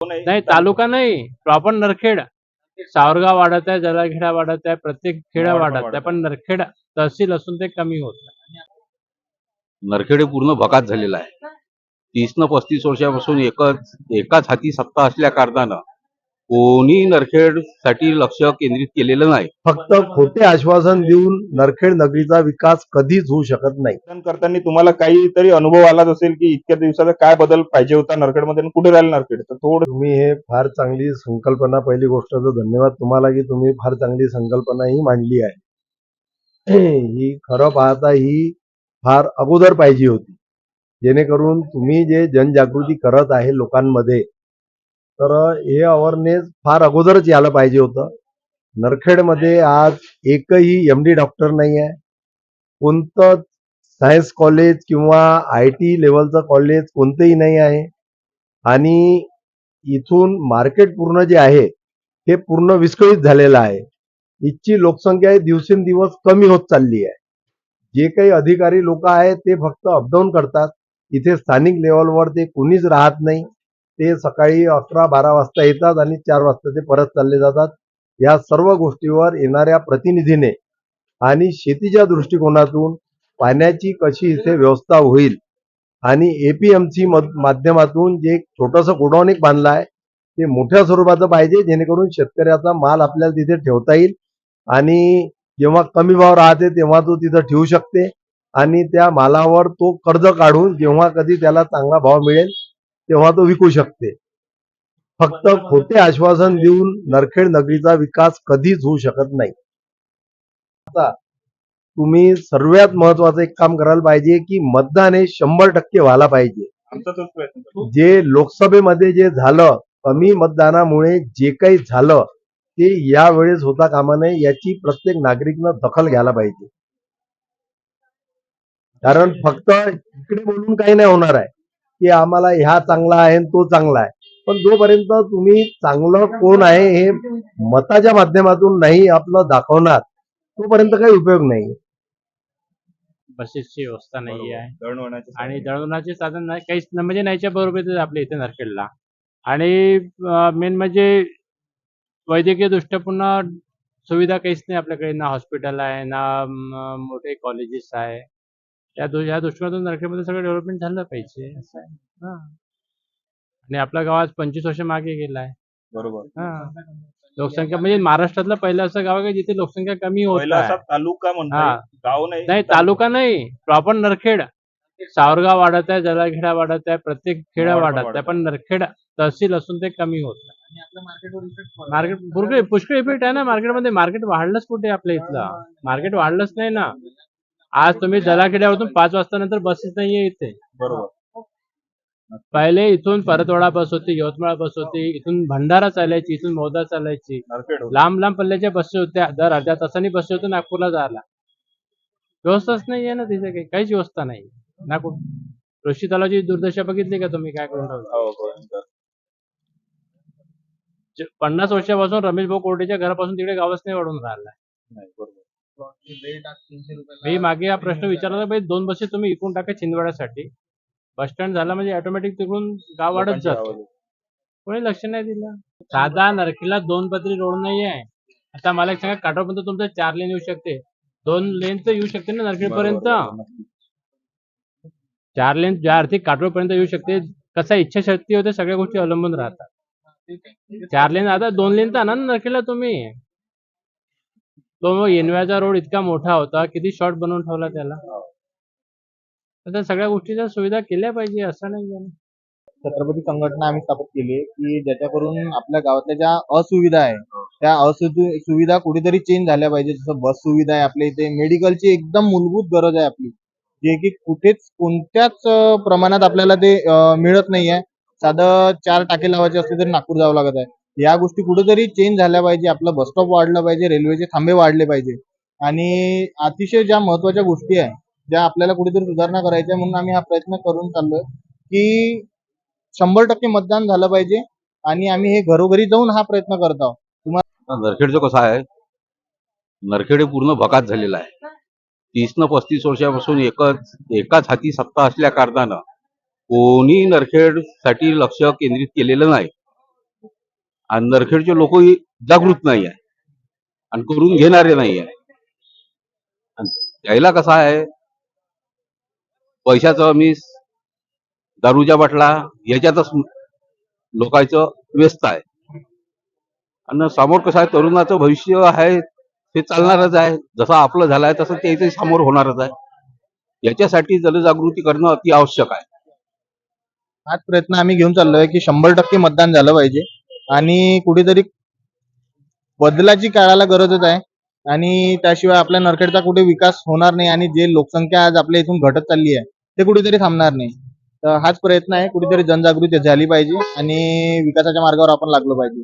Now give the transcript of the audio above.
नाही तालुका नाही. प्रॉपर नरखेड. सावरगाव वाढत आहे जलाखेडा वाढत आहे प्रत्येक खेडा वाढ- वाढत आहे पण नरखेड तहसील असून ते कमी होत. नरखेडे पूर्ण भकात झालेला आहे. तीस न पस्तीस वर्षापासून एकच एकाच हाती सत्ता असल्या कारणानं कोणी नरखेडसाठी लक्ष केंद्रित केलेलं नाही. फक्त खोटे आश्वासन देऊन नरखेड नगरीचा विकास कधीच होऊ शकत नाही. मतदान करताना तुम्हाला काहीतरी अनुभव आलाच असेल की इतक्या दिवसाचा काय बदल पाहिजे होता नरखेडमध्ये आणि कुठे राहील नरखेड? तर थोडं तुम्ही हे फार चांगली संकल्पना पहिली गोष्ट तर धन्यवाद तुम्हाला की तुम्ही फार चांगली संकल्पना ही मांडली आहे. ही खरं पाहता ही फार अगोदर पाहिजे होती. जेणेकरून तुम्ही जे जनजागृती करत आहे लोकांमध्ये तर हे अवेअरनेस फार अगोदरच यायला पाहिजे होतं. नरखेडमध्ये आज एकही एम डी डॉक्टर नाही आहे कोणतं सायन्स कॉलेज किंवा आय टी लेवलचं कॉलेज कोणतंही नाही आहे. आणि इथून मार्केट पूर्ण जे आहे ते पूर्ण विस्कळीत झालेलं आहे. इथची लोकसंख्या दिवसेंदिवस कमी होत चालली आहे. जे काही अधिकारी लोक आहेत ते फक्त अपडाऊन करतात. इथे स्थानिक लेवलवर ते कुणीच राहत नाही. ते सकाळी अकरा बारा वाजता येतात आणि चार वाजता ते परत चालले जातात. या सर्व गोष्टीवर येणाऱ्या प्रतिनिधीने आणि शेतीच्या दृष्टिकोनातून पाण्याची कशी इथे व्यवस्था होईल आणि एपीएमसी माध्यमातून जे छोटंसं गोडाऊन एक बांधलं आहे ते मोठ्या स्वरूपाचं पाहिजे जेणेकरून शेतकऱ्याचा माल आपल्याला तिथे ठेवता येईल आणि जेव्हा कमी भाव राहते तेव्हा तो तिथं ठेवू शकते आणि त्या मालावर तो कर्ज काढून जेव्हा कधी त्याला चांगला भाव मिळेल तेव्हा तो विकू शकते. फक्त खोटे आश्वासन देऊन नरखेड नगरीचा विकास कधीच होऊ शकत नाही. आता तुम्ही सर्वात महत्वाचं एक काम करायला पाहिजे की मतदान हे शंभर टक्के व्हायला पाहिजे. जे लोकसभेमध्ये जे झालं कमी मतदानामुळे जे काही झालं ते यावेळेस होता कामा नये याची प्रत्येक नागरिकनं दखल घ्यायला पाहिजे. कारण फक्त इकडे बोलून काही नाही होणार आहे. की आम्हाला ह्या चांगला आहे तो चांगला आहे. पण जोपर्यंत तुम्ही चांगलं कोण आहे हे मताच्या माध्यमातून नाही आपलं दाखवणार तोपर्यंत काही उपयोग नाही. बसेसची व्यवस्था नाही आहे. आणि दळवण्याचे साधन नाही काहीच म्हणजे नाहीच्या बरोबर आपल्या इथे नरखेडला. आणि मेन म्हणजे वैद्यकीय दृष्ट्या पुन्हा सुविधा काहीच नाही आपल्याकडे ना हॉस्पिटल आहे ना मोठे कॉलेजेस आहे. या दृ या दृष्टिकोनातून नरखेडमध्ये सगळं डेव्हलपमेंट झालं पाहिजे. असं आहे. हा. आणि आपला गाव आज पंचवीस वर्ष मागे गेला आहे. बरोबर. हा. लोकसंख्या म्हणजे महाराष्ट्रातलं पहिलं असं गाव आहे की जिथे लोकसंख्या कमी होत पहिला असा आहे? तालुका हा. म्हणतो गाव नाही नाही तालुका. नाही. प्रॉपर नरखेड. सावरगाव वाढत आहे जलाखेडा वाढत आहे प्रत्येक खेडा वाढ- वाढत वाढत आहे. पण नरखेड तहसील असून ते कमी होत मार्केट पुष्कळ पुष्कळ इफेक्ट आहे ना मार्केटमध्ये. मार्केट वाढलंच कुठे आपल्या इथलं? मार्केट वाढलंच नाही ना. आज तुम्ही जलाखेड्यावरून पाच वाजता नंतर बसेस नाहीये इथे. बरोबर. पहिले इथून परतवाडा बस होती यवतमाळ बस होती इथून भंडारा चालायची इथून मौदा चालायची. होतं. लांब लांब पल्ल्याच्या बसेस होत्या दर अर्ध्या तासांनी बसेस होत्या नागपूरला जायला. व्यवस्थाच नाहीये ना तिथे काही काहीच व्यवस्था नाही. ना कुठं ऋषी तलावची दुर्दशा बघितली का तुम्ही? काय करून हो, पन्नास वर्षापासून रमेश भाऊ कोर्टेच्या घरापासून तिकडे गावच नाही वाढून राहिला. मी मागे हा प्रश्न विचारला होता, भाई दोन बसेस तुम्ही इकून टाका छिंदवाड्यासाठी. बस स्टँड झाला म्हणजे ऑटोमॅटिक तिकडून गाव वाढत जातो. कोणी लक्ष नाही दिलं. साधा नरकीला दोन पदरी रोड नाही आहे. आता मला एक सांगा काठोपर्यंत तुमचं चार लेन येऊ शकते. दोन लेन तर येऊ शकते ना नरखेड पर्यंत. चार लेन ज्या आर्थिक काठोपर्यंत येऊ शकते कसा इच्छाशक्ती होते सगळ्या गोष्टी अवलंबून राहतात. चार लेन आता दोन लेन तर आणा ना नरखेडला तुम्ही. तो मग येनव्याचा रोड इतका मोठा होता किती शॉर्ट बनवून ठेवला त्याला? आता सगळ्या गोष्टीच्या सुविधा केल्या पाहिजे असं नाही छत्रपती संघटना आम्ही स्थापित केली की ज्याच्याकरून आपल्या गावातल्या ज्या असुविधा आहे त्या असुविधा सुविधा कुठेतरी चेंज झाल्या पाहिजे. जसं बस सुविधा आहे आपल्या इथे मेडिकलची एकदम मूलभूत गरज आहे आपली. जे की कुठेच कोणत्याच प्रमाणात आपल्याला ते मिळत नाहीये. साधं चार टाके लावायचे असले तरी नागपूर जावं लागत आहे. या गोष्टी कुठेतरी चेंज झाल्या पाहिजे. आपलं बस स्टॉप वाढलं पाहिजे रेल्वेचे थांबे वाढले पाहिजे. आणि अतिशय ज्या महत्त्वाच्या गोष्टी आहे ज्या आपल्याला कुठेतरी सुधारणा करायच्या म्हणून आम्ही हा प्रयत्न करून चाललोय की शंभर टक्के मतदान झालं पाहिजे आणि आम्ही हे घरोघरी जाऊन हा प्रयत्न करत आहोत. नरखेडचं कसं आहे? नरखेड पूर्ण भकात झालेला आहे. तीस न पस्तीस वर्षापासून एकच एकाच हाती सत्ता असल्या कारणानं कोणी नरखेडसाठी लक्ष केंद्रित केलेलं नाही. आणि नरखेडचे लोकही जागृत नाही आहे आणि करून घेणारे नाही आहे आणि कसा आहे? पैशाचं मी दारूच्या बाटला याच्यातच लोकांचं व्यस्त आहे. आणि समोर कसं आहे? तरुणाचं भविष्य आहे ते चालणारच आहे. जसं आपलं झालं आहे तसं ते समोर होणारच आहे. याच्यासाठी जनजागृती करणं अति आवश्यक आहे. हाच प्रयत्न आम्ही घेऊन चाललोय की शंभर टक्के मतदान झालं पाहिजे. आणि कुठेतरी बदलाची काळाला गरजच आहे. आणि त्याशिवाय आपल्या नरखेडचा कुठे विकास होणार नाही आणि जे लोकसंख्या आज आपल्या इथून घटत चालली आहे ते कुठेतरी थांबणार नाही. तर हाच प्रयत्न आहे कुठेतरी जनजागृती झाली पाहिजे आणि विकासाच्या मार्गावर आपण लागलो पाहिजे.